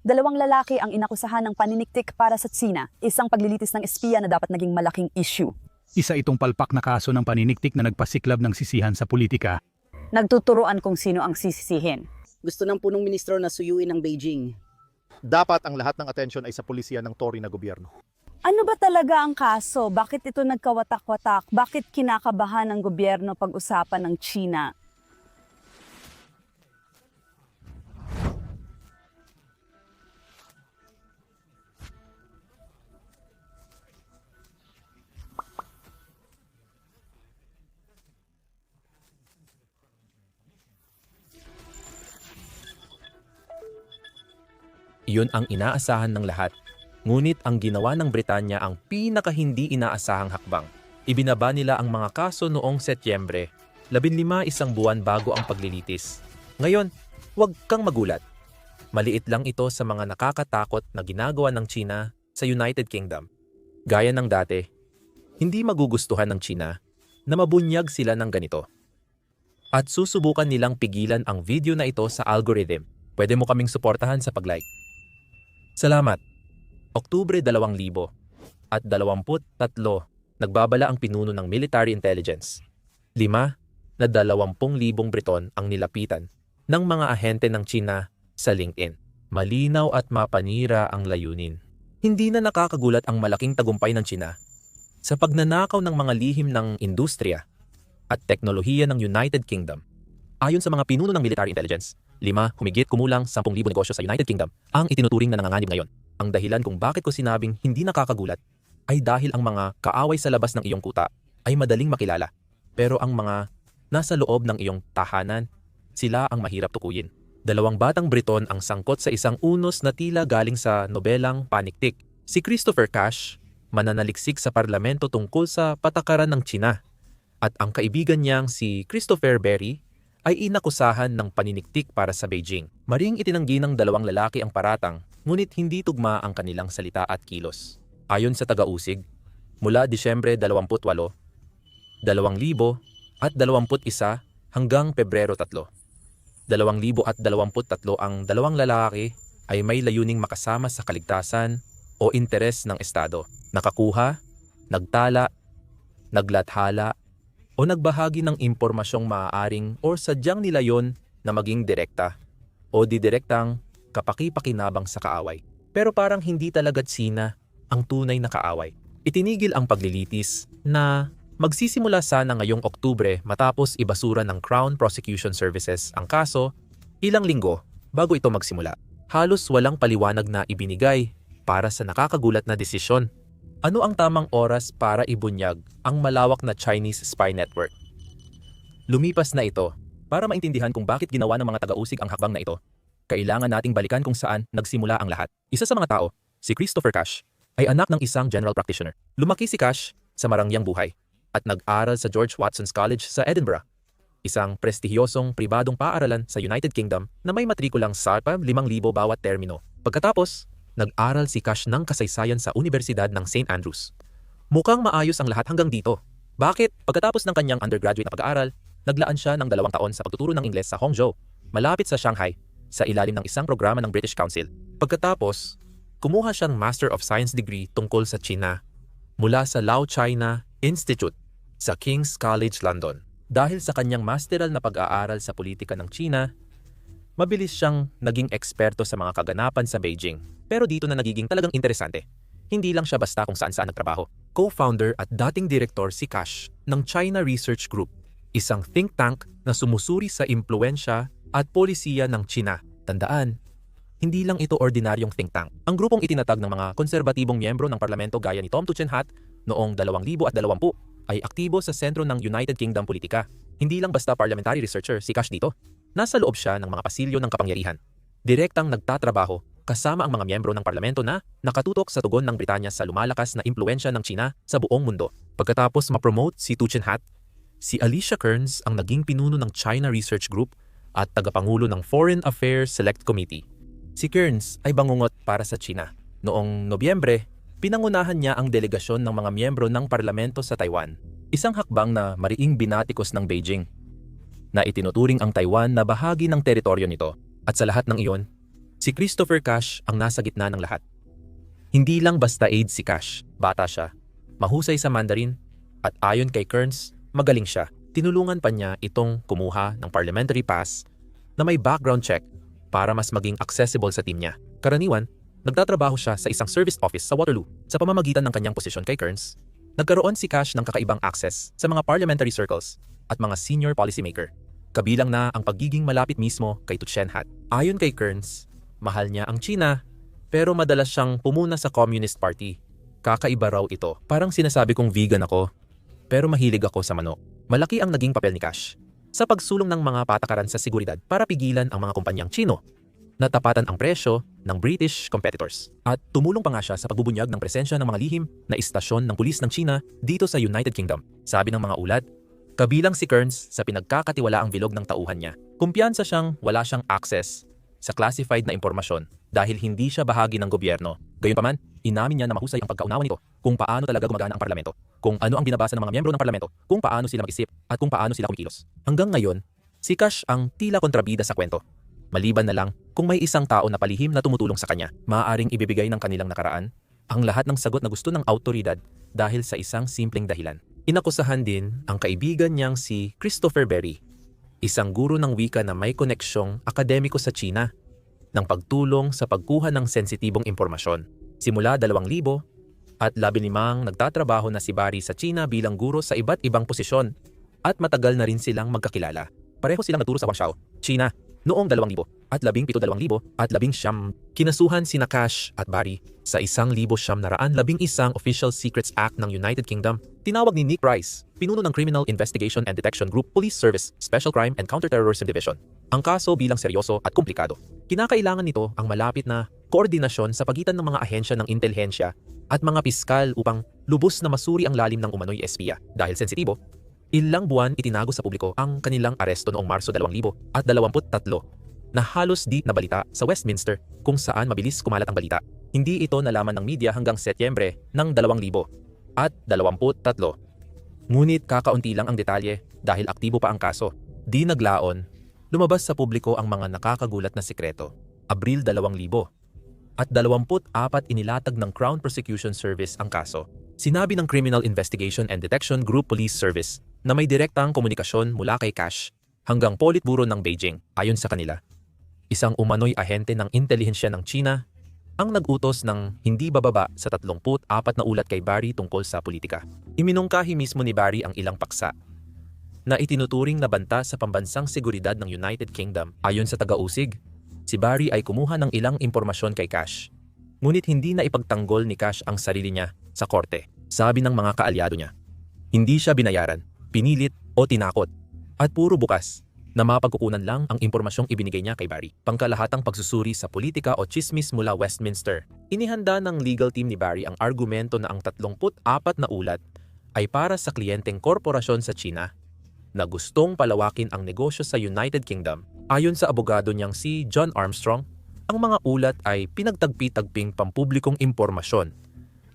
Dalawang lalaki ang inakusahan ng paniniktik para sa Tsina, isang paglilitis ng espiya na dapat naging malaking issue. Isa itong palpak na kaso ng paniniktik na nagpasiklab ng sisihan sa politika. Nagtuturuan kung sino ang sisisihin. Gusto ng punong ministro na suyuin ng Beijing. Dapat ang lahat ng atensyon ay sa pulisya ng Tory na gobyerno. Ano ba talaga ang kaso? Bakit ito nagkawatak-watak? Bakit kinakabahan ng gobyerno pag-usapan ng China? Iyon ang inaasahan ng lahat. Ngunit ang ginawa ng Britanya ang pinaka hindi inaasahang hakbang. Ibinaba nila ang mga kaso noong Setyembre, 15 isang buwan bago ang paglilitis. Ngayon, huwag kang magulat. Maliit lang ito sa mga nakakatakot na ginagawa ng China sa United Kingdom. Gaya ng dati, hindi magugustuhan ng China na mabunyag sila ng ganito. At susubukan nilang pigilan ang video na ito sa algorithm. Pwede mo kaming suportahan sa pag-like. Salamat. Oktubre 2000 at 23 nagbabala ang pinuno ng military intelligence. Lima na 20,000 Briton ang nilapitan ng mga ahente ng China sa LinkedIn. Malinaw at mapanira ang layunin. Hindi na nakakagulat ang malaking tagumpay ng China sa pagnanakaw ng mga lihim ng industriya at teknolohiya ng United Kingdom. Ayon sa mga pinuno ng military intelligence, lima, humigit kumulang 10,000 negosyo sa United Kingdom ang itinuturing na nanganganib ngayon. Ang dahilan kung bakit ko sinabing hindi nakakagulat ay dahil ang mga kaaway sa labas ng iyong kuta ay madaling makilala. Pero ang mga nasa loob ng iyong tahanan, sila ang mahirap tukuyin. Dalawang batang Briton ang sangkot sa isang unos na tila galing sa nobelang Paniktik. Si Christopher Cash, mananaliksik sa parlamento tungkol sa patakaran ng China. At ang kaibigan niyang si Christopher Berry ay inakusahan ng paniniktik para sa Beijing. Maring itinanggi ng dalawang lalaki ang paratang, ngunit hindi tugma ang kanilang salita at kilos. Ayon sa taga-usig, mula Disyembre 28, 2000 at 21 hanggang Pebrero 3. 2023 ang dalawang lalaki ay may layuning makasama sa kaligtasan o interes ng Estado. Nakakuha, nagtala, naglathala, o nagbahagi ng impormasyong maaaring or sadyang nilayon na maging direkta o didirektang kapaki-pakinabang sa kaaway. Pero parang hindi talaga Sina ang tunay na kaaway. Itinigil ang paglilitis na magsisimula sana ngayong Oktubre matapos ibasura ng Crown Prosecution Services ang kaso ilang linggo bago ito magsimula. Halos walang paliwanag na ibinigay para sa nakakagulat na desisyon ano ang tamang oras para ibunyag ang malawak na Chinese spy network? Lumipas na ito para maintindihan kung bakit ginawa ng mga taga-usig ang hakbang na ito. Kailangan nating balikan kung saan nagsimula ang lahat. Isa sa mga tao, si Christopher Cash, ay anak ng isang general practitioner. Lumaki si Cash sa marangyang buhay at nag-aral sa George Watson's College sa Edinburgh, isang prestihiyosong pribadong paaralan sa United Kingdom na may matrikulang SARPA 5,000 bawat termino. Pagkatapos, nag-aral si Cash ng kasaysayan sa Universidad ng St. Andrews. Mukhang maayos ang lahat hanggang dito. Bakit? Pagkatapos ng kanyang undergraduate na pag-aaral, naglaan siya ng dalawang taon sa pagtuturo ng Ingles sa Hangzhou, malapit sa Shanghai, sa ilalim ng isang programa ng British Council. Pagkatapos, kumuha siya ng Master of Science degree tungkol sa China mula sa Lao China Institute sa King's College London. Dahil sa kanyang masteral na pag-aaral sa politika ng China, mabilis siyang naging eksperto sa mga kaganapan sa Beijing. Pero dito na nagiging talagang interesante. Hindi lang siya basta kung saan-saan nagtrabaho. Co-founder at dating direktor si Cash ng China Research Group, isang think tank na sumusuri sa impluensya at polisiya ng China. Tandaan, hindi lang ito ordinaryong think tank. Ang grupong itinatag ng mga konserbatibong miyembro ng parlamento gaya ni Tom Tuchenhat noong 2020 ay aktibo sa sentro ng United Kingdom politika. Hindi lang basta parliamentary researcher si Cash dito. Nasa loob siya ng mga pasilyo ng kapangyarihan. Direktang nagtatrabaho kasama ang mga miyembro ng parlamento na nakatutok sa tugon ng Britanya sa lumalakas na impluensya ng China sa buong mundo. Pagkatapos ma-promote si Tu Hat, si Alicia Kearns ang naging pinuno ng China Research Group at tagapangulo ng Foreign Affairs Select Committee. Si Kearns ay bangungot para sa China. Noong Nobyembre, pinangunahan niya ang delegasyon ng mga miyembro ng parlamento sa Taiwan. Isang hakbang na mariing binatikos ng Beijing na itinuturing ang Taiwan na bahagi ng teritoryo nito. At sa lahat ng iyon, Si Christopher Cash ang nasa gitna ng lahat. Hindi lang basta aide si Cash, bata siya. Mahusay sa Mandarin at ayon kay Kearns, magaling siya. Tinulungan pa niya itong kumuha ng parliamentary pass na may background check para mas maging accessible sa team niya. Karaniwan, nagtatrabaho siya sa isang service office sa Waterloo sa pamamagitan ng kanyang posisyon kay Kearns. Nagkaroon si Cash ng kakaibang access sa mga parliamentary circles at mga senior policymaker. Kabilang na ang pagiging malapit mismo kay Tuchen Hat. Ayon kay Kearns, mahal niya ang China pero madalas siyang pumuna sa Communist Party. Kakaiba raw ito. Parang sinasabi kong vegan ako, pero mahilig ako sa manok. Malaki ang naging papel ni Cash sa pagsulong ng mga patakaran sa seguridad para pigilan ang mga kumpanyang Chino natapatan ang presyo ng British competitors. At tumulong pa nga siya sa pagbubunyag ng presensya ng mga lihim na istasyon ng pulis ng China dito sa United Kingdom. Sabi ng mga ulat, kabilang si Kearns sa pinagkakatiwalaang bilog ng tauhan niya. Kumpiyansa siyang wala siyang access sa classified na impormasyon dahil hindi siya bahagi ng gobyerno. Gayunpaman, inamin niya na mahusay ang pagkaunawa nito kung paano talaga gumagana ang parlamento, kung ano ang binabasa ng mga miyembro ng parlamento, kung paano sila mag-isip at kung paano sila kumikilos. Hanggang ngayon, si Cash ang tila kontrabida sa kwento. Maliban na lang kung may isang tao na palihim na tumutulong sa kanya, maaaring ibibigay ng kanilang nakaraan ang lahat ng sagot na gusto ng autoridad dahil sa isang simpleng dahilan. Inakusahan din ang kaibigan niyang si Christopher Berry, isang guro ng wika na may koneksyong akademiko sa China, ng pagtulong sa pagkuha ng sensitibong impormasyon. Simula 2,000 at 15 nagtatrabaho na si Barry sa China bilang guro sa iba't ibang posisyon at matagal na rin silang magkakilala. Pareho silang nagturo sa Guangzhou, China, noong 2000 at 17,000 at 11 kinasuhan si Nakash at Barry sa 1,911 Official Secrets Act ng United Kingdom. Tinawag ni Nick Price, pinuno ng Criminal Investigation and Detection Group Police Service Special Crime and Counterterrorism Division. Ang kaso bilang seryoso at komplikado. Kinakailangan nito ang malapit na koordinasyon sa pagitan ng mga ahensya ng intelihensya at mga piskal upang lubos na masuri ang lalim ng umano'y espiya. Dahil sensitibo, Ilang buwan itinago sa publiko ang kanilang aresto noong Marso 2023 na halos di nabalita sa Westminster kung saan mabilis kumalat ang balita. Hindi ito nalaman ng media hanggang Setyembre ng 2000 at 23. Ngunit kakaunti lang ang detalye dahil aktibo pa ang kaso. Di naglaon, lumabas sa publiko ang mga nakakagulat na sikreto. Abril 2000 at 24 inilatag ng Crown Prosecution Service ang kaso. Sinabi ng Criminal Investigation and Detection Group Police Service na may direktang komunikasyon mula kay Cash hanggang Politburo ng Beijing ayon sa kanila. Isang umano'y ahente ng intelihensya ng China ang nag-utos ng hindi bababa sa 34 na ulat kay Barry tungkol sa politika. Iminungkahi mismo ni Barry ang ilang paksa na itinuturing na banta sa pambansang seguridad ng United Kingdom. Ayon sa taga-usig, si Barry ay kumuha ng ilang impormasyon kay Cash. Ngunit hindi na ipagtanggol ni Cash ang sarili niya sa korte, sabi ng mga kaalyado niya. Hindi siya binayaran pinilit o tinakot. At puro bukas na mapagkukunan lang ang impormasyong ibinigay niya kay Barry. Pangkalahatang pagsusuri sa politika o chismis mula Westminster. Inihanda ng legal team ni Barry ang argumento na ang 34 na ulat ay para sa kliyenteng korporasyon sa China na gustong palawakin ang negosyo sa United Kingdom. Ayon sa abogado niyang si John Armstrong, ang mga ulat ay pinagtagpi-tagping pampublikong impormasyon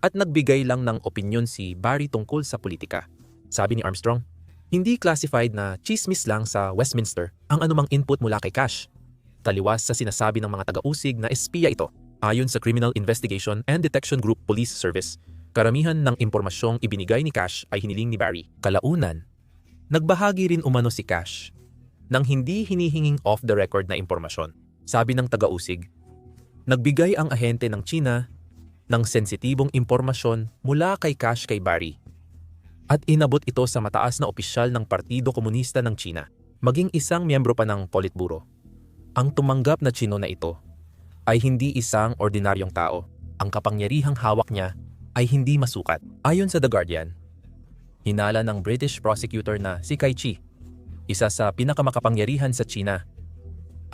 at nagbigay lang ng opinyon si Barry tungkol sa politika. Sabi ni Armstrong, hindi classified na chismis lang sa Westminster ang anumang input mula kay Cash. Taliwas sa sinasabi ng mga taga-usig na espiya ito. Ayon sa Criminal Investigation and Detection Group Police Service, karamihan ng impormasyong ibinigay ni Cash ay hiniling ni Barry. Kalaunan, nagbahagi rin umano si Cash ng hindi hinihinging off-the-record na impormasyon. Sabi ng taga-usig, nagbigay ang ahente ng China ng sensitibong impormasyon mula kay Cash kay Barry at inabot ito sa mataas na opisyal ng Partido Komunista ng China, maging isang miyembro pa ng Politburo. Ang tumanggap na Chino na ito ay hindi isang ordinaryong tao. Ang kapangyarihang hawak niya ay hindi masukat. Ayon sa The Guardian, hinala ng British prosecutor na si Kai Chi, isa sa pinakamakapangyarihan sa China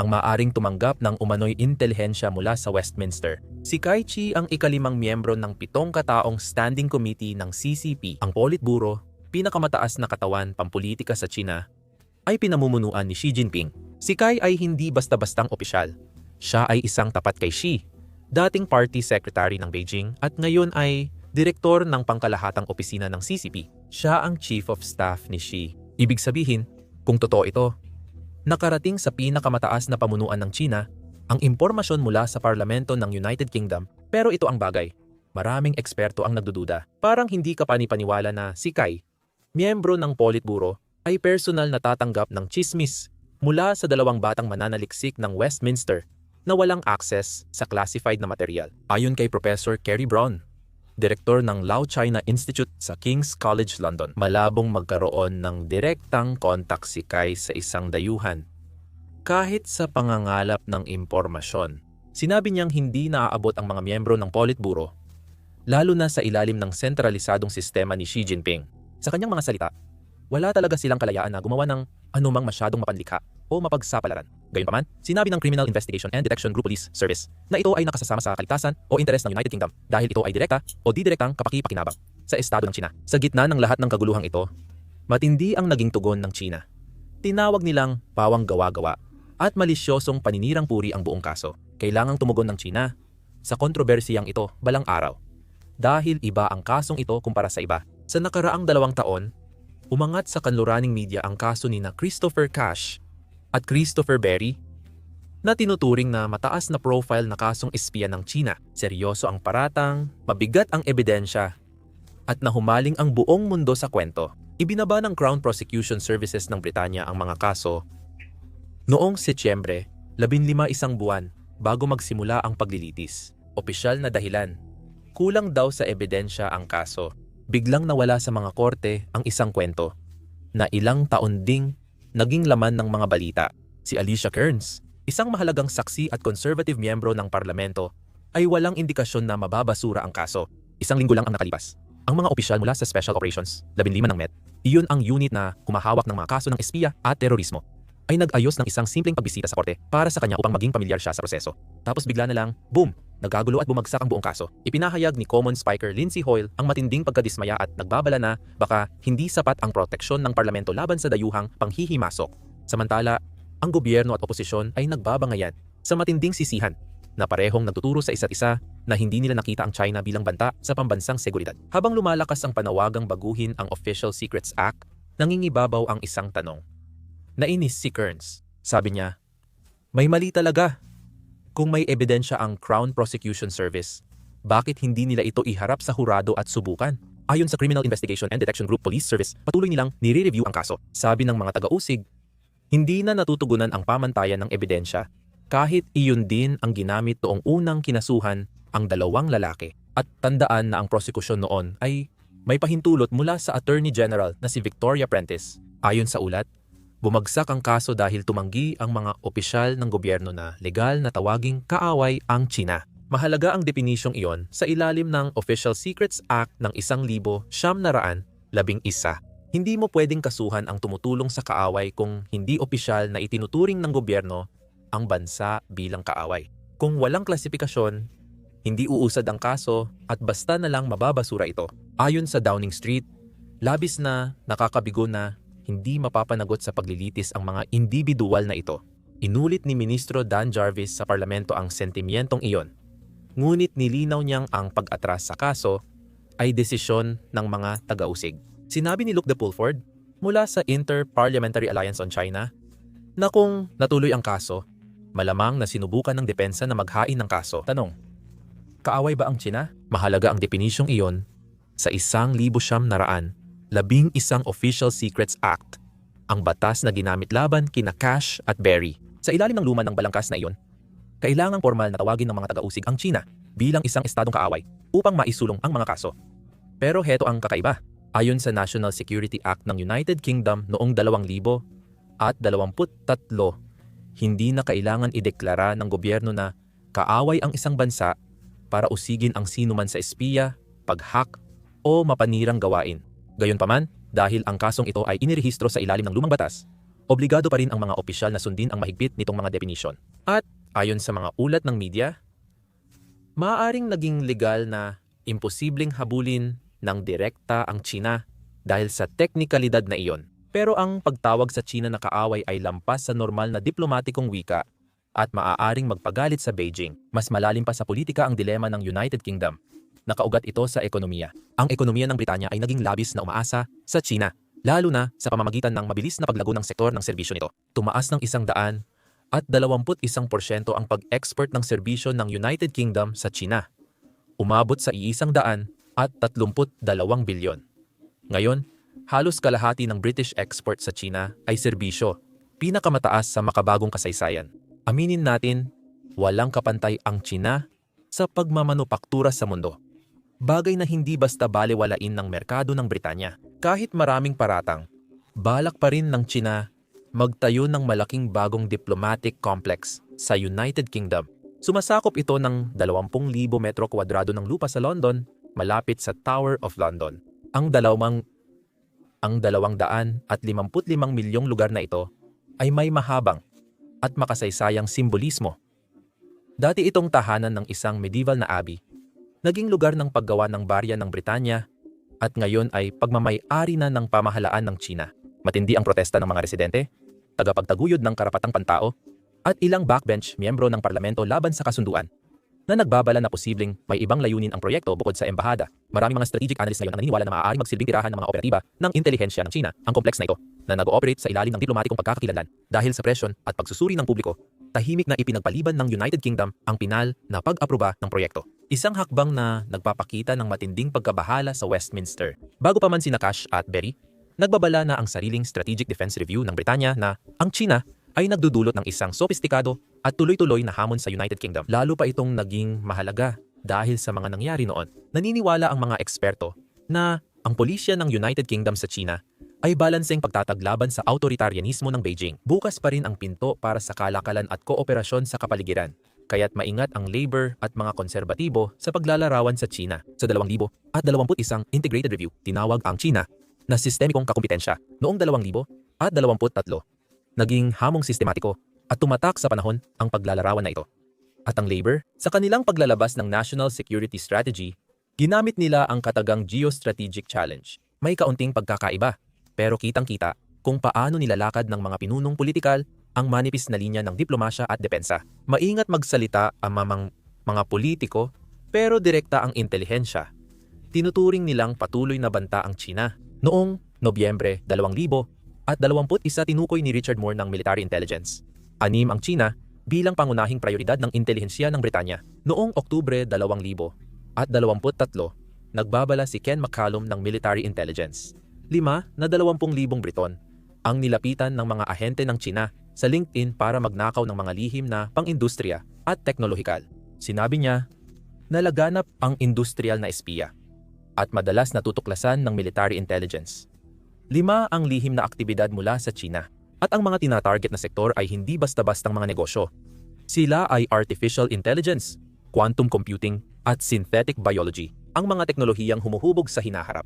ang maaring tumanggap ng umano'y intelihensya mula sa Westminster. Si Kai ang ikalimang miyembro ng pitong kataong standing committee ng CCP, ang Politburo, pinakamataas na katawan pampolitika sa China, ay pinamumunuan ni Xi Jinping. Si Kai ay hindi basta-bastang opisyal. Siya ay isang tapat kay Xi, dating party secretary ng Beijing at ngayon ay direktor ng pangkalahatang opisina ng CCP. Siya ang chief of staff ni Xi. Ibig sabihin, kung totoo ito, nakarating sa pinakamataas na pamunuan ng China ang impormasyon mula sa parlamento ng United Kingdom. Pero ito ang bagay. Maraming eksperto ang nagdududa. Parang hindi ka panipaniwala na si Kai, miyembro ng Politburo, ay personal na tatanggap ng chismis mula sa dalawang batang mananaliksik ng Westminster na walang access sa classified na material. Ayon kay Professor Kerry Brown, direktor ng Lao China Institute sa King's College London, malabong magkaroon ng direktang kontak si Kai sa isang dayuhan. Kahit sa pangangalap ng impormasyon, sinabi niyang hindi naaabot ang mga miyembro ng Politburo, lalo na sa ilalim ng sentralisadong sistema ni Xi Jinping. Sa kanyang mga salita, wala talaga silang kalayaan na gumawa ng anumang masyadong mapanlikha o mapagsapalaran. Gayunpaman, sinabi ng Criminal Investigation and Detection Group Police Service na ito ay nakasasama sa kaligtasan o interes ng United Kingdom dahil ito ay direkta o di-direktang kapakipakinabang sa estado ng China. Sa gitna ng lahat ng kaguluhang ito, matindi ang naging tugon ng China. Tinawag nilang pawang gawa-gawa at malisyosong paninirang puri ang buong kaso. Kailangang tumugon ng China sa kontrobersiyang ito balang araw. Dahil iba ang kasong ito kumpara sa iba. Sa nakaraang dalawang taon, umangat sa kanluraning media ang kaso ni na Christopher Cash at Christopher Berry na tinuturing na mataas na profile na kasong espiya ng China. Seryoso ang paratang, mabigat ang ebidensya, at nahumaling ang buong mundo sa kwento. Ibinaba ng Crown Prosecution Services ng Britanya ang mga kaso noong Setyembre, 15 isang buwan bago magsimula ang paglilitis. Opisyal na dahilan. Kulang daw sa ebidensya ang kaso. Biglang nawala sa mga korte ang isang kwento na ilang taon ding naging laman ng mga balita. Si Alicia Kearns, isang mahalagang saksi at conservative miyembro ng parlamento, ay walang indikasyon na mababasura ang kaso. Isang linggo lang ang nakalipas. Ang mga opisyal mula sa Special Operations, 15 ng Met, iyon ang unit na kumahawak ng mga kaso ng espiya at terorismo, ay nag-ayos ng isang simpleng pagbisita sa korte para sa kanya upang maging pamilyar siya sa proseso. Tapos bigla na lang, boom! Nagagulo at bumagsak ang buong kaso. Ipinahayag ni Common Spiker Lindsay Hoyle ang matinding pagkadismaya at nagbabala na baka hindi sapat ang proteksyon ng parlamento laban sa dayuhang panghihimasok. Samantala, ang gobyerno at oposisyon ay nagbabangayan sa matinding sisihan na parehong nagtuturo sa isa't isa na hindi nila nakita ang China bilang banta sa pambansang seguridad. Habang lumalakas ang panawagang baguhin ang Official Secrets Act, nangingibabaw ang isang tanong. Nainis si Kearns. Sabi niya, may mali talaga. Kung may ebidensya ang Crown Prosecution Service, bakit hindi nila ito iharap sa hurado at subukan? Ayon sa Criminal Investigation and Detection Group Police Service, patuloy nilang nire-review ang kaso. Sabi ng mga taga-usig, hindi na natutugunan ang pamantayan ng ebidensya kahit iyon din ang ginamit noong unang kinasuhan ang dalawang lalaki. At tandaan na ang prosekusyon noon ay may pahintulot mula sa Attorney General na si Victoria Prentice. Ayon sa ulat, bumagsak ang kaso dahil tumanggi ang mga opisyal ng gobyerno na legal na tawaging kaaway ang China. Mahalaga ang definisyong iyon sa ilalim ng Official Secrets Act ng 1,000 siyam na raan, labing isa. Hindi mo pwedeng kasuhan ang tumutulong sa kaaway kung hindi opisyal na itinuturing ng gobyerno ang bansa bilang kaaway. Kung walang klasifikasyon, hindi uusad ang kaso at basta na lang mababasura ito. Ayon sa Downing Street, labis na nakakabigo na hindi mapapanagot sa paglilitis ang mga individual na ito. Inulit ni Ministro Dan Jarvis sa parlamento ang sentimientong iyon. Ngunit nilinaw niyang ang pag-atras sa kaso ay desisyon ng mga taga-usig. Sinabi ni Luke de Pulford mula sa Inter-Parliamentary Alliance on China na kung natuloy ang kaso, malamang na sinubukan ng depensa na maghain ng kaso. Tanong, kaaway ba ang China? Mahalaga ang definisyong iyon sa isang libo siyam na raan, labing isang Official Secrets Act, ang batas na ginamit laban kina Cash at Berry. Sa ilalim ng luma ng balangkas na iyon, kailangang formal na tawagin ng mga taga-usig ang China bilang isang estadong kaaway upang maisulong ang mga kaso. Pero heto ang kakaiba. Ayon sa National Security Act ng United Kingdom noong 2000 at 23, hindi na kailangan ideklara ng gobyerno na kaaway ang isang bansa para usigin ang sinuman sa espiya, paghak, o mapanirang gawain. Gayunpaman, dahil ang kasong ito ay inirehistro sa ilalim ng lumang batas, obligado pa rin ang mga opisyal na sundin ang mahigpit nitong mga definisyon. At ayon sa mga ulat ng media, maaaring naging legal na imposibleng habulin ng direkta ang China dahil sa teknikalidad na iyon. Pero ang pagtawag sa China na kaaway ay lampas sa normal na diplomatikong wika at maaaring magpagalit sa Beijing. Mas malalim pa sa politika ang dilema ng United Kingdom. Nakaugat ito sa ekonomiya. Ang ekonomiya ng Britanya ay naging labis na umaasa sa China, lalo na sa pamamagitan ng mabilis na paglago ng sektor ng serbisyo nito. Tumaas ng isang daan at 21% ang pag-export ng serbisyo ng United Kingdom sa China. Umabot sa iisang daan at 32 bilyon. Ngayon, halos kalahati ng British export sa China ay serbisyo, pinakamataas sa makabagong kasaysayan. Aminin natin, walang kapantay ang China sa pagmamanupaktura sa mundo. Bagay na hindi basta balewalain ng merkado ng Britanya. Kahit maraming paratang, balak pa rin ng China magtayo ng malaking bagong diplomatic complex sa United Kingdom. Sumasakop ito ng 20,000 metro kwadrado ng lupa sa London, malapit sa Tower of London. Ang dalawang ang 255 milyong lugar na ito ay may mahabang at makasaysayang simbolismo. Dati itong tahanan ng isang medieval na abbey, naging lugar ng paggawa ng barya ng Britanya at ngayon ay pagmamay-ari na ng pamahalaan ng China. Matindi ang protesta ng mga residente, tagapagtaguyod ng karapatang pantao, at ilang backbench miyembro ng parlamento laban sa kasunduan na nagbabala na posibleng may ibang layunin ang proyekto bukod sa embahada. Maraming mga strategic analysts ngayon ang naniniwala na maaaring magsilbing tirahan ng mga operatiba ng intelihensya ng China ang kompleks na ito na nag-ooperate sa ilalim ng diplomatikong pagkakakilanlan dahil sa presyon at pagsusuri ng publiko. Tahimik na ipinagpaliban ng United Kingdom ang pinal na pag-aproba ng proyekto. Isang hakbang na nagpapakita ng matinding pagkabahala sa Westminster. Bago pa man sina Cash at Berry, nagbabala na ang sariling Strategic Defense Review ng Britanya na ang China ay nagdudulot ng isang sopistikado at tuloy-tuloy na hamon sa United Kingdom. Lalo pa itong naging mahalaga dahil sa mga nangyari noon. Naniniwala ang mga eksperto na ang pulisya ng United Kingdom sa China ay balanseng pagtataglaban sa autoritarianismo ng Beijing. Bukas pa rin ang pinto para sa kalakalan at kooperasyon sa kapaligiran. Kaya't maingat ang labor at mga konserbatibo sa paglalarawan sa China. Sa 2021 Integrated Review, tinawag ang China na sistemikong kakumpetensya noong 2023 naging hamong sistematiko at tumatak sa panahon ang paglalarawan na ito. At ang labor, sa kanilang paglalabas ng National Security Strategy, ginamit nila ang katagang Geostrategic Challenge. May kaunting pagkakaiba, pero kitang-kita kung paano nilalakad ng mga pinunong politikal ang manipis na linya ng diplomasya at depensa. Maingat magsalita ang mamang mga politiko, pero direkta ang intelihensya. Tinuturing nilang patuloy na banta ang China. Noong Nobyembre 2000, at 21 tinukoy ni Richard Moore ng military intelligence. Anim ang China bilang pangunahing prioridad ng intelihensya ng Britanya. Noong Oktubre 2000 at 23, nagbabala si Ken McCallum ng military intelligence. Lima na 20,000 Briton ang nilapitan ng mga ahente ng China sa LinkedIn para magnakaw ng mga lihim na pang-industriya at teknolohikal. Sinabi niya, nalaganap ang industrial na espiya at madalas natutuklasan ng military intelligence. Lima ang lihim na aktibidad mula sa China. At ang mga tinatarget na sektor ay hindi basta-bastang mga negosyo. Sila ay artificial intelligence, quantum computing, at synthetic biology, ang mga teknolohiyang humuhubog sa hinaharap.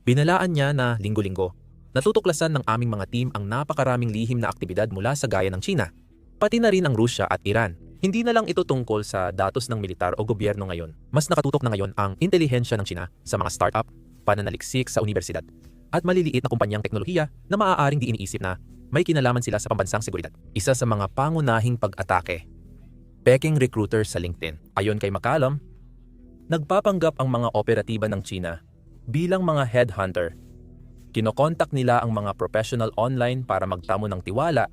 Binalaan niya na linggo-linggo, natutuklasan ng aming mga team ang napakaraming lihim na aktibidad mula sa gaya ng China, pati na rin ang Rusya at Iran. Hindi na lang ito tungkol sa datos ng militar o gobyerno ngayon. Mas nakatutok na ngayon ang intelihensya ng China sa mga startup, pananaliksik sa universidad, at maliliit na kumpanyang teknolohiya na maaaring di iniisip na may kinalaman sila sa pambansang seguridad. Isa sa mga pangunahing pag-atake. Peking recruiter sa LinkedIn. Ayon kay McCallum, nagpapanggap ang mga operatiba ng China bilang mga headhunter. Kinokontak nila ang mga professional online para magtamo ng tiwala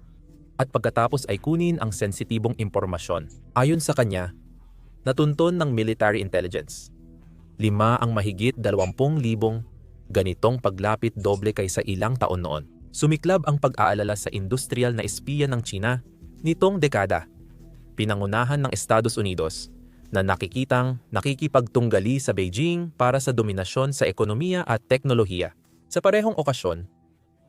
at pagkatapos ay kunin ang sensitibong impormasyon. Ayon sa kanya, natunton ng military intelligence. Lima ang mahigit 20,000 ganitong paglapit doble kaysa ilang taon noon. Sumiklab ang pag-aalala sa industrial na espiya ng China nitong dekada. Pinangunahan ng Estados Unidos na nakikitang nakikipagtunggali sa Beijing para sa dominasyon sa ekonomiya at teknolohiya. Sa parehong okasyon,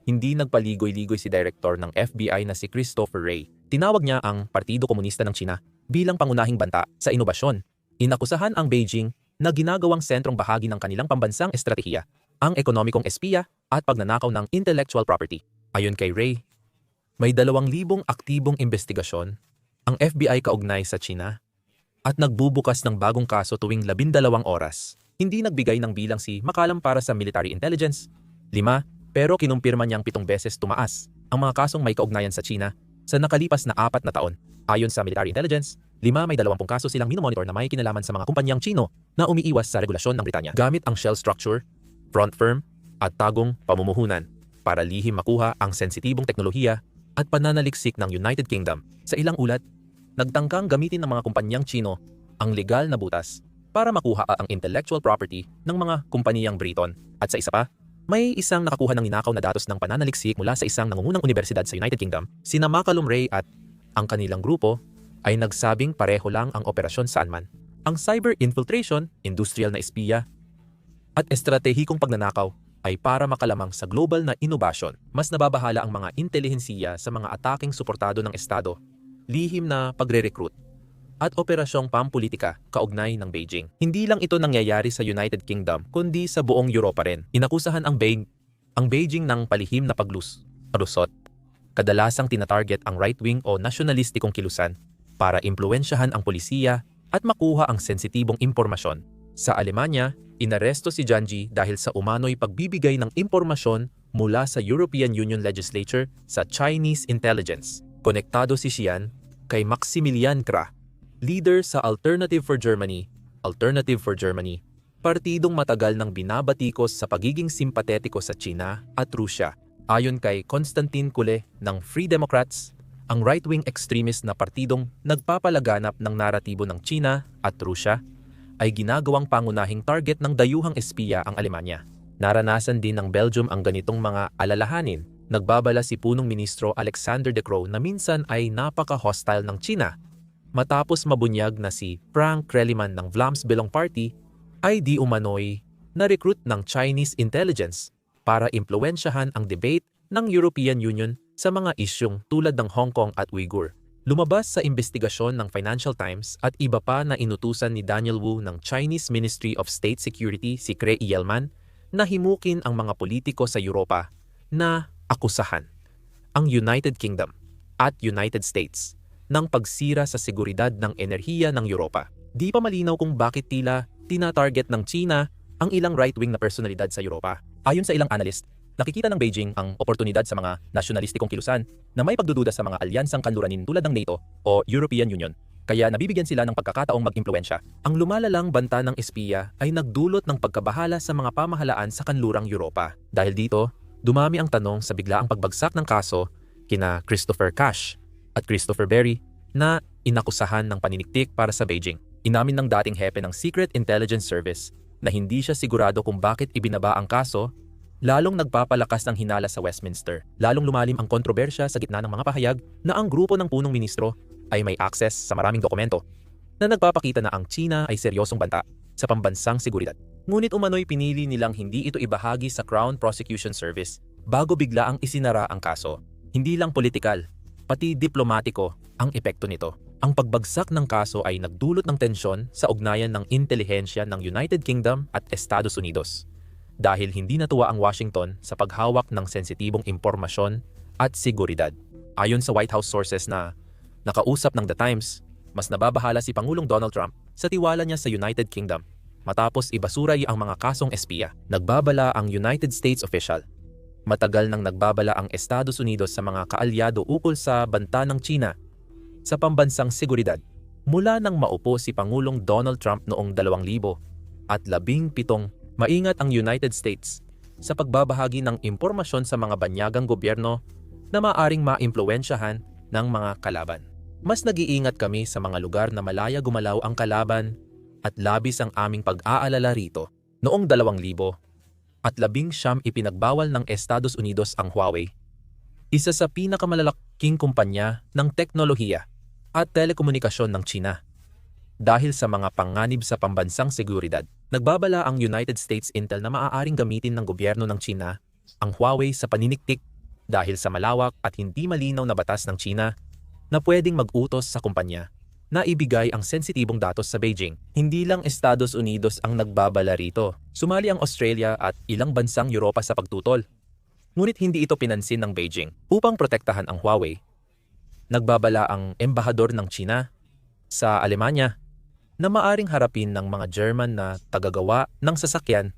hindi nagpaligoy-ligoy si director ng FBI na si Christopher Wray. Tinawag niya ang Partido Komunista ng China bilang pangunahing banta sa inobasyon. Inakusahan ang Beijing na ginagawang sentrong bahagi ng kanilang pambansang estratehiya ang ekonomikong espiya at pagnanakaw ng intellectual property. Ayon kay Ray, may dalawang libong aktibong investigasyon ang FBI kaugnay sa China at nagbubukas ng bagong kaso tuwing labindalawang oras. Hindi nagbigay ng bilang si Makalam para sa military intelligence. Lima, pero kinumpirma niyang pitong beses tumaas ang mga kasong may kaugnayan sa China sa nakalipas na apat na taon. Ayon sa military intelligence, lima may dalawampung kaso silang minomonitor na may kinalaman sa mga kumpanyang Chino na umiiwas sa regulasyon ng Britanya gamit ang shell structure front firm at tagong pamumuhunan para lihim makuha ang sensitibong teknolohiya at pananaliksik ng United Kingdom. Sa ilang ulat, nagtangkang gamitin ng mga kumpanyang Chino ang legal na butas para makuha ang intellectual property ng mga kumpaniyang Briton. At sa isa pa, may isang nakakuha ng ninakaw na datos ng pananaliksik mula sa isang nangungunang universidad sa United Kingdom, sina Macalum Ray at ang kanilang grupo ay nagsabing pareho lang ang operasyon saan man. Ang cyber infiltration, industrial na espiya, at estratehikong pagnanakaw ay para makalamang sa global na inobasyon. Mas nababahala ang mga intelihensiya sa mga ataking suportado ng Estado, lihim na pagre-recruit, at operasyong pampolitika kaugnay ng Beijing. Hindi lang ito nangyayari sa United Kingdom, kundi sa buong Europa rin. Inakusahan ang Beijing, ang Beijing ng palihim na paglus. Kadalasang tinatarget ang right-wing o nasyonalistikong kilusan para impluensyahan ang polisiya at makuha ang sensitibong impormasyon. Sa Alemanya, inaresto si Janji dahil sa umano'y pagbibigay ng impormasyon mula sa European Union Legislature sa Chinese intelligence. Konektado si Xian kay Maximilian Krah, leader sa Alternative for Germany, Alternative for Germany, partidong matagal nang binabatikos sa pagiging simpatetiko sa China at Rusya. Ayon kay Konstantin Kule ng Free Democrats, ang right-wing extremist na partidong nagpapalaganap ng naratibo ng China at Rusya ay ginagawang pangunahing target ng dayuhang espiya ang Alemanya. Naranasan din ng Belgium ang ganitong mga alalahanin. Nagbabala si punong ministro Alexander De Croo na minsan ay napaka-hostile ng China. Matapos mabunyag na si Frank Kreliman ng Vlaams Belong Party ay di umano'y na-recruit ng Chinese intelligence para impluensyahan ang debate ng European Union sa mga isyong tulad ng Hong Kong at Uyghur. Lumabas sa investigasyon ng Financial Times at iba pa na inutusan ni Daniel Wu ng Chinese Ministry of State Security si Cre Yelman na himukin ang mga politiko sa Europa na akusahan ang United Kingdom at United States ng pagsira sa seguridad ng enerhiya ng Europa. Di pa malinaw kung bakit tila tina-target ng China ang ilang right-wing na personalidad sa Europa. Ayon sa ilang analyst, nakikita ng Beijing ang oportunidad sa mga nasyonalistikong kilusan na may pagdududa sa mga alyansang kanluranin tulad ng NATO o European Union. Kaya nabibigyan sila ng pagkakataong mag-impluensya. Ang lumalalang banta ng espiya ay nagdulot ng pagkabahala sa mga pamahalaan sa kanlurang Europa. Dahil dito, dumami ang tanong sa biglaang pagbagsak ng kaso kina Christopher Cash at Christopher Berry na inakusahan ng paniniktik para sa Beijing. Inamin ng dating hepe ng Secret Intelligence Service na hindi siya sigurado kung bakit ibinaba ang kaso lalong nagpapalakas ng hinala sa Westminster. Lalong lumalim ang kontrobersya sa gitna ng mga pahayag na ang grupo ng punong ministro ay may access sa maraming dokumento na nagpapakita na ang China ay seryosong banta sa pambansang seguridad. Ngunit umano'y pinili nilang hindi ito ibahagi sa Crown Prosecution Service bago bigla ang isinara ang kaso. Hindi lang politikal, pati diplomatiko ang epekto nito. Ang pagbagsak ng kaso ay nagdulot ng tensyon sa ugnayan ng intelihensya ng United Kingdom at Estados Unidos dahil hindi natuwa ang Washington sa paghawak ng sensitibong impormasyon at seguridad. Ayon sa White House sources na nakausap ng The Times, mas nababahala si Pangulong Donald Trump sa tiwala niya sa United Kingdom matapos ibasuray ang mga kasong espiya. Nagbabala ang United States official. Matagal nang nagbabala ang Estados Unidos sa mga kaalyado ukol sa banta ng China sa pambansang seguridad mula nang maupo si Pangulong Donald Trump noong 2000 at labing pitong maingat ang United States sa pagbabahagi ng impormasyon sa mga banyagang gobyerno na maaring maimpluwensyahan ng mga kalaban. Mas nag-iingat kami sa mga lugar na malaya gumalaw ang kalaban at labis ang aming pag-aalala rito. Noong 2000 at labing siyam ipinagbawal ng Estados Unidos ang Huawei, isa sa pinakamalalaking kumpanya ng teknolohiya at telekomunikasyon ng China. Dahil sa mga panganib sa pambansang seguridad, nagbabala ang United States Intel na maaaring gamitin ng gobyerno ng China ang Huawei sa paniniktik dahil sa malawak at hindi malinaw na batas ng China na pwedeng mag-utos sa kumpanya na ibigay ang sensitibong datos sa Beijing. Hindi lang Estados Unidos ang nagbabala rito. Sumali ang Australia at ilang bansang Europa sa pagtutol. Ngunit hindi ito pinansin ng Beijing. Upang protektahan ang Huawei, nagbabala ang embahador ng China sa Alemanya na maaring harapin ng mga German na tagagawa ng sasakyan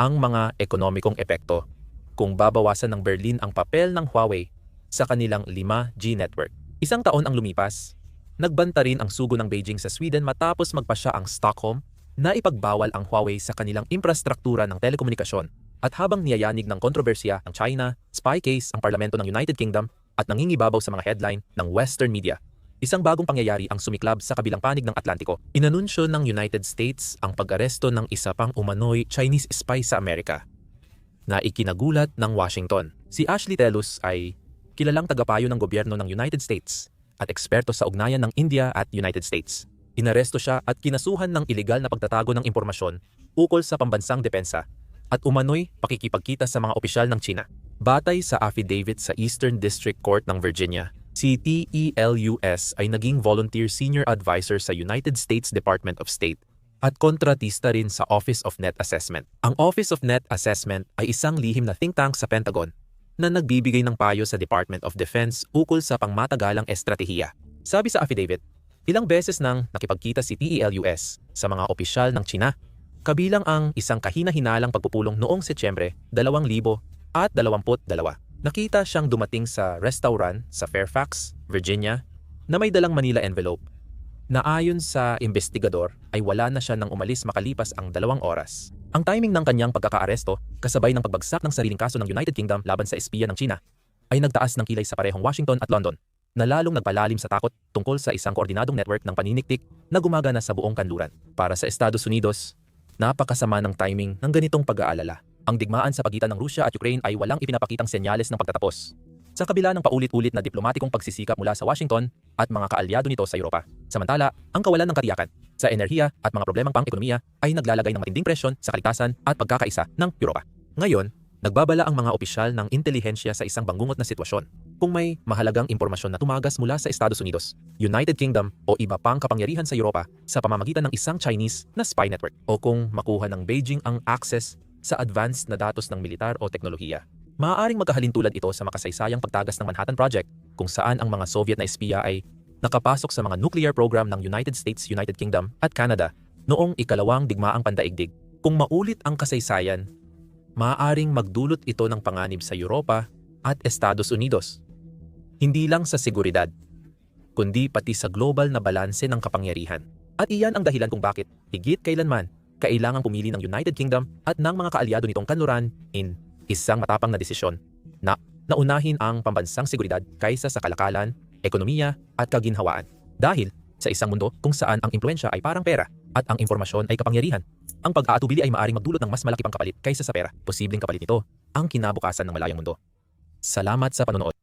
ang mga ekonomikong epekto kung babawasan ng Berlin ang papel ng Huawei sa kanilang 5G network. Isang taon ang lumipas, nagbanta rin ang sugo ng Beijing sa Sweden matapos magpasya ang Stockholm na ipagbawal ang Huawei sa kanilang infrastruktura ng telekomunikasyon. At habang niyayanig ng kontrobersya ang China, spy case ang parlamento ng United Kingdom at nangingibabaw sa mga headline ng Western media. Isang bagong pangyayari ang sumiklab sa kabilang panig ng Atlantiko. Inanunsyo ng United States ang pag-aresto ng isa pang umano'y Chinese spy sa Amerika na ikinagulat ng Washington. Si Ashley Telus ay kilalang tagapayo ng gobyerno ng United States at eksperto sa ugnayan ng India at United States. Inaresto siya at kinasuhan ng ilegal na pagtatago ng impormasyon ukol sa pambansang depensa at umano'y pakikipagkita sa mga opisyal ng China. Batay sa affidavit sa Eastern District Court ng Virginia, si TELUS ay naging volunteer senior advisor sa United States Department of State at kontratista rin sa Office of Net Assessment. Ang Office of Net Assessment ay isang lihim na think tank sa Pentagon na nagbibigay ng payo sa Department of Defense ukol sa pangmatagalang estratehiya. Sabi sa affidavit, ilang beses nang nakipagkita si TELUS sa mga opisyal ng China, kabilang ang isang kahina-hinalang pagpupulong noong Setyembre 2022. Nakita siyang dumating sa restaurant sa Fairfax, Virginia, na may dalang Manila envelope na ayon sa investigador ay wala na siya nang umalis makalipas ang dalawang oras. Ang timing ng kanyang pagkakaaresto, kasabay ng pagbagsak ng sariling kaso ng United Kingdom laban sa espiya ng China, ay nagtaas ng kilay sa parehong Washington at London, na lalong nagpalalim sa takot tungkol sa isang koordinadong network ng paniniktik na gumagana sa buong kanluran. Para sa Estados Unidos, napakasama ng timing ng ganitong pag-aalala. Ang digmaan sa pagitan ng Rusya at Ukraine ay walang ipinapakitang senyales ng pagtatapos. Sa kabila ng paulit-ulit na diplomatikong pagsisikap mula sa Washington at mga kaalyado nito sa Europa. Samantala, ang kawalan ng katiyakan sa enerhiya at mga problemang pang-ekonomiya ay naglalagay ng matinding presyon sa kaligtasan at pagkakaisa ng Europa. Ngayon, nagbabala ang mga opisyal ng intelihensya sa isang bangungot na sitwasyon. Kung may mahalagang impormasyon na tumagas mula sa Estados Unidos, United Kingdom o iba pang kapangyarihan sa Europa sa pamamagitan ng isang Chinese na spy network o kung makuha ng Beijing ang access sa advanced na datos ng militar o teknolohiya. Maaaring magkahalintulad ito sa makasaysayang pagtagas ng Manhattan Project kung saan ang mga Soviet na espiya ay nakapasok sa mga nuclear program ng United States, United Kingdom at Canada noong ikalawang digmaang pandaigdig. Kung maulit ang kasaysayan, maaaring magdulot ito ng panganib sa Europa at Estados Unidos. Hindi lang sa seguridad, kundi pati sa global na balanse ng kapangyarihan. At iyan ang dahilan kung bakit, higit kailanman, kailangang pumili ng United Kingdom at ng mga kaalyado nitong kanluran in isang matapang na desisyon na naunahin ang pambansang seguridad kaysa sa kalakalan, ekonomiya at kaginhawaan. Dahil sa isang mundo kung saan ang impluensya ay parang pera at ang informasyon ay kapangyarihan, ang pag-aatubili ay maaring magdulot ng mas malaki pang kapalit kaysa sa pera. Posibleng kapalit nito ang kinabukasan ng malayang mundo. Salamat sa panonood.